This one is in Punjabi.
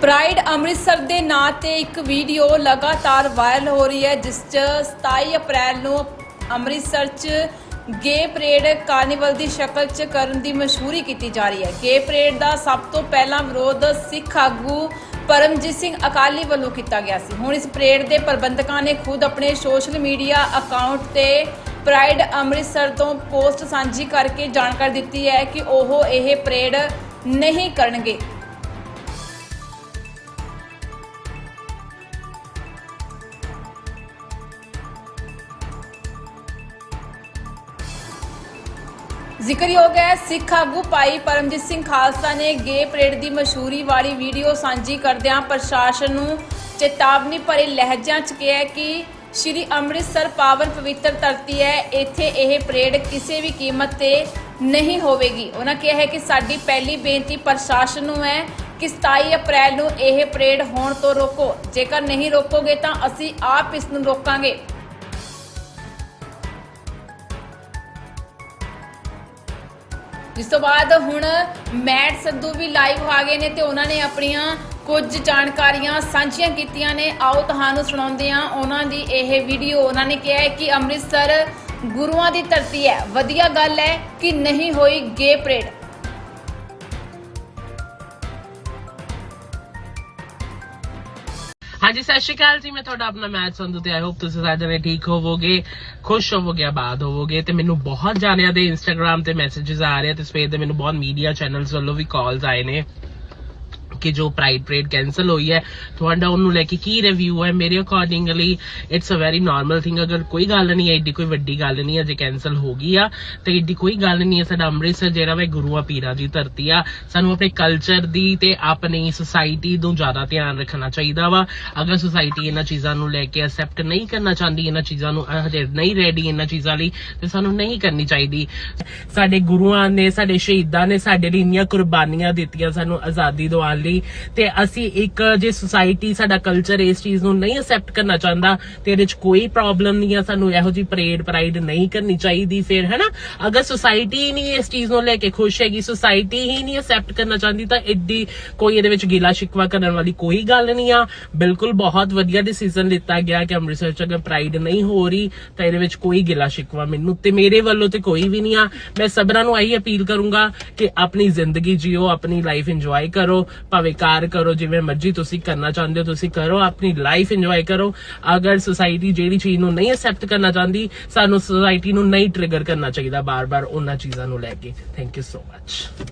ਪ੍ਰਾਈਡ ਅੰਮ੍ਰਿਤਸਰ ਦੇ ਨਾਂ ਤੇ ਇੱਕ ਵੀਡੀਓ ਲਗਾਤਾਰ ਵਾਇਰਲ ਹੋ ਰਹੀ ਹੈ, ਜਿਸ 'ਚ 27 ਅਪ੍ਰੈਲ ਨੂੰ ਅੰਮ੍ਰਿਤਸਰ 'ਚ ਗੇ ਪਰੇਡ ਕਾਰਨੀਵਲ ਦੀ ਸ਼ਕਲ 'ਚ ਕਰਨ ਦੀ ਮਸ਼ਹੂਰੀ ਕੀਤੀ ਜਾ ਰਹੀ ਹੈ। ਗੇ ਪਰੇਡ ਦਾ ਸਭ ਤੋਂ ਪਹਿਲਾ ਵਿਰੋਧ ਸਿੱਖ ਆਗੂ ਪਰਮਜੀਤ ਸਿੰਘ ਅਕਾਲੀ ਵੱਲੋਂ ਕੀਤਾ ਗਿਆ ਸੀ। ਹੁਣ ਇਸ ਪਰੇਡ ਦੇ ਪ੍ਰਬੰਧਕਾਂ ਨੇ ਖੁਦ ਆਪਣੇ ਸੋਸ਼ਲ ਮੀਡੀਆ ਅਕਾਊਂਟ ਤੇ ਪ੍ਰਾਈਡ ਅੰਮ੍ਰਿਤਸਰ ਤੋਂ ਪੋਸਟ ਸਾਂਝੀ ਕਰਕੇ ਜਾਣਕਾਰੀ ਦਿੱਤੀ ਹੈ ਕਿ ਉਹ ਇਹ ਪਰੇਡ ਨਹੀਂ ਕਰਨਗੇ। ਜ਼ਿਕਰਯੋਗ ਹੈ ਸਿੱਖ ਆਗੂ ਭਾਈ ਪਰਮਜੀਤ ਸਿੰਘ ਖਾਲਸਾ ਨੇ ਗੇ ਪਰੇਡ ਦੀ ਮਸ਼ਹੂਰੀ ਵਾਲੀ ਵੀਡੀਓ ਸਾਂਝੀ ਕਰਦਿਆਂ ਪ੍ਰਸ਼ਾਸਨ ਨੂੰ ਚੇਤਾਵਨੀ ਭਰੇ ਲਹਿਜਿਆਂ 'ਚ ਕਿਹਾ ਕਿ ਸ਼੍ਰੀ ਅੰਮ੍ਰਿਤਸਰ ਪਾਵਨ ਪਵਿੱਤਰ ਧਰਤੀ ਹੈ। ਇੱਥੇ ਇਹ ਪਰੇਡ ਕਿਸੇ ਵੀ ਕੀਮਤ ਤੇ ਨਹੀਂ ਹੋਵੇਗੀ। ਉਹਨਾਂ ਕਿਹਾ ਹੈ ਕਿ ਸਾਡੀ ਪਹਿਲੀ ਬੇਨਤੀ ਪ੍ਰਸ਼ਾਸਨ ਨੂੰ ਹੈ ਕਿ 27 ਅਪ੍ਰੈਲ ਨੂੰ ਇਹ ਪਰੇਡ ਹੋਣ ਤੋਂ ਰੋਕੋ। ਜੇਕਰ ਨਹੀਂ ਰੋਕੋਗੇ ਤਾਂ ਅਸੀਂ ਆਪ ਇਸ ਨੂੰ ਰੋਕਾਂਗੇ। ਜਿਸ ਤੋਂ ਬਾਅਦ ਹੁਣ ਮੈਟ ਸੰਧੂ ਵੀ ਲਾਈਵ ਆ ਗਏ ਨੇ ਤੇ ਉਹਨਾਂ ਨੇ ਆਪਣੀਆਂ ਕੁਝ ਜਾਣਕਾਰੀਆਂ ਸਾਂਝੀਆਂ ਕੀਤੀਆਂ ਨੇ। ਆਓ ਤੁਹਾਨੂੰ ਸੁਣਾਉਂਦੇ ਹਾਂ ਉਹਨਾਂ ਦੀ ਇਹ ਵੀਡੀਓ ਉਹਨਾਂ ਨੇ ਕਿਹਾ ਹੈ ਕਿ ਅੰਮ੍ਰਿਤਸਰ ਗੁਰੂਆਂ ਦੀ ਧਰਤੀ ਹੈ। ਵਧੀਆ ਗੱਲ ਹੈ ਕਿ ਨਹੀਂ ਹੋਈ ਗੇ ਪਰੇਡ ਹਾਂਜੀ, ਸਤਿ ਸ਼੍ਰੀ ਅਕਾਲ ਜੀ। ਮੈਂ ਤੁਹਾਡਾ ਆਪਣਾ ਮੈਚ ਸੰਧੂ ਤੇ ਆਈ ਹੋਪ ਤੁਸੀਂ ਸਾਰੇ ਜਣੇ ਠੀਕ ਹੋਵੋਗੇ, ਖੁਸ਼ ਹੋਵੋਗੇ, ਆਬਾਦ ਹੋਵੋਗੇ ਤੇ ਮੈਨੂੰ ਬਹੁਤ ਜਾਣਿਆਂ ਦੇ ਇੰਸਟਾਗ੍ਰam ਤੇ ਮੈਸੇजेस ਆ ਰਹੇ ਤੇ ਸਵੇਰ ਦੇ ਮੈਨੂੰ ਬਹੁਤ ਮੀਡੀਆ ਚੈਨਲਸ ਵੱਲੋਂ ਵੀ ਕਾਲਸ ਆਏ ਨੇ। ਕਿ ਜੋ ਪ੍ਰਾਈਡ ਪਰੇਡ ਕੈਨਸਲ ਹੋਈ ਹੈ, ਤੁਹਾਡਾ ਉਹਨੂੰ ਲੈ ਕੇ ਕੀ ਰਿਵਿਊ ਹੈ? ਮੇਰੇ accordingly it's a very normal thing ਅਗਰ ਕੋਈ ਗੱਲ ਨਹੀਂ ਹੈ, ਏਡੀ ਕੋਈ ਵੱਡੀ ਗੱਲ ਨਹੀਂ ਹੈ, ਜੇ ਕੈਨਸਲ ਹੋ ਗਈ ਆ, ਤੇ ਏਡੀ ਕੋਈ ਗੱਲ ਨਹੀਂ ਹੈ, ਸਾਡਾ ਅੰਮ੍ਰਿਤਸਰ ਜਿਹੜਾ ਵੇ ਗੁਰੂਆਂ ਪੀਰਾਂ ਦੀ ਧਰਤੀ ਆ। ਸਾਨੂੰ ਆਪਣੇ ਕਲਚਰ ਦੀ ਤੇ ਆਪਣੀ ਸੁਸਾਇਟੀ ਨੂੰ ਜ਼ਿਆਦਾ ਧਿਆਨ ਰੱਖਣਾ ਚਾਹੀਦਾ ਵਾ। ਅਗਰ ਸੁਸਾਇਟੀ ਇਹਨਾਂ ਚੀਜ਼ਾਂ ਨੂੰ ਲੈ ਕੇ ਅਸੈਪਟ ਨਹੀਂ ਕਰਨਾ ਚਾਹੁੰਦੀ, ਇਹਨਾਂ ਚੀਜ਼ਾਂ ਨੂੰ ਹਜੇ ਨਹੀਂ ਰੈਡੀ ਇਹਨਾਂ ਚੀਜ਼ਾਂ ਲਈ, ਤੇ ਸਾਨੂੰ ਨਹੀਂ ਕਰਨੀ ਚਾਹੀਦੀ। ਸਾਡੇ ਗੁਰੂਆਂ ਨੇ, ਸਾਡੇ ਸ਼ਹੀਦਾਂ ਨੇ ਸਾਡੇ ਲਈ ਇੰਨੀਆਂ ਕੁਰਬਾਨੀਆਂ ਦਿੱਤੀਆਂ, ਸਾਨੂੰ ਆਜ਼ਾਦੀ ਦਿਵਾਉਣ ਲਈ। ਤੇ ਅਸੀਂ ਇੱਕ ਜੇ ਸੁਸਾਇਟੀ ਸਾਡਾ ਕਲਚਰ ਇਸ ਚੀਜ਼ ਨੂੰ ਨਹੀਂ ਅਸੈਪਟ ਕਰਨਾ ਚਾਹੁੰਦਾ, ਤੇ ਇਹਦੇ ਵਿੱਚ ਕੋਈ ਪ੍ਰੋਬਲਮ ਨਹੀਂ ਆ, ਸਾਨੂੰ ਇਹੋ ਜੀ ਪਰੇਡ ਪ੍ਰਾਈਡ ਨਹੀਂ ਕਰਨੀ ਚਾਹੀਦੀ ਫਿਰ, ਹੈਨਾ? ਅਗਰ ਸੁਸਾਇਟੀ ਨਹੀਂ ਇਸ ਚੀਜ਼ ਨੂੰ ਲੈ ਕੇ ਖੁਸ਼ ਹੈਗੀ ਸੁਸਾਇਟੀ ਹੀ ਨਹੀਂ ਅਸੈਪਟ ਕਰਨਾ ਚਾਹੁੰਦੀ, ਤਾਂ ਐਡੀ ਕੋਈ ਇਹਦੇ ਵਿੱਚ ਗਿਲਾ ਸ਼ਿਕਵਾ ਕਰਨ ਵਾਲੀ ਕੋਈ ਗੱਲ ਨਹੀਂ ਆ। ਬਿਲਕੁਲ ਬਹੁਤ ਵਧੀਆ ਡਿਸੀਜਨ ਲਿੱਤਾ ਗਿਆ ਕਿ ਅੰਮ੍ਰਿਤਸਰ ਚ ਅਗਰ ਪ੍ਰਾਈਡ ਨਹੀਂ ਹੋ ਰਹੀ, ਤਾਂ ਇਹਦੇ ਵਿੱਚ ਕੋਈ ਗਿਲਾ ਸ਼ਿਕਵਾ ਮੈਨੂੰ ਤੇ ਮੇਰੇ ਵੱਲੋਂ ਤੇ ਕੋਈ ਵੀ ਨਹੀਂ ਆ। ਮੈਂ ਸਭਨਾਂ ਨੂੰ ਆਹੀ ਅਪੀਲ ਕਰੂੰਗਾ ਕਿ ਆਪਣੀ ਜ਼ਿੰਦਗੀ ਜਿਓ, ਆਪਣੀ ਲਾਈਫ ਇੰਜੋਏ ਕਰੋ ਭਾਵੇਂ ਕਾਰ ਕਰੋ, ਜਿਵੇਂ ਮਰਜ਼ੀ ਤੁਸੀਂ ਕਰਨਾ ਚਾਹੁੰਦੇ ਹੋ, ਤੁਸੀਂ ਕਰੋ, ਆਪਣੀ ਲਾਈਫ ਇੰਜੋਏ ਕਰੋ। ਅਗਰ ਸੁਸਾਇਟੀ ਜਿਹੜੀ ਚੀਜ਼ ਨੂੰ ਨਹੀਂ ਅਸੈਪਟ ਕਰਨਾ ਚਾਹੁੰਦੀ, ਸਾਨੂੰ ਸੁਸਾਇਟੀ ਨੂੰ ਨਹੀਂ ਟ੍ਰਿਗਰ ਕਰਨਾ ਚਾਹੀਦਾ ਬਾਰ-ਬਾਰ ਉਹਨਾਂ ਚੀਜ਼ਾਂ ਨੂੰ ਲੈ ਕੇ। Thank you so much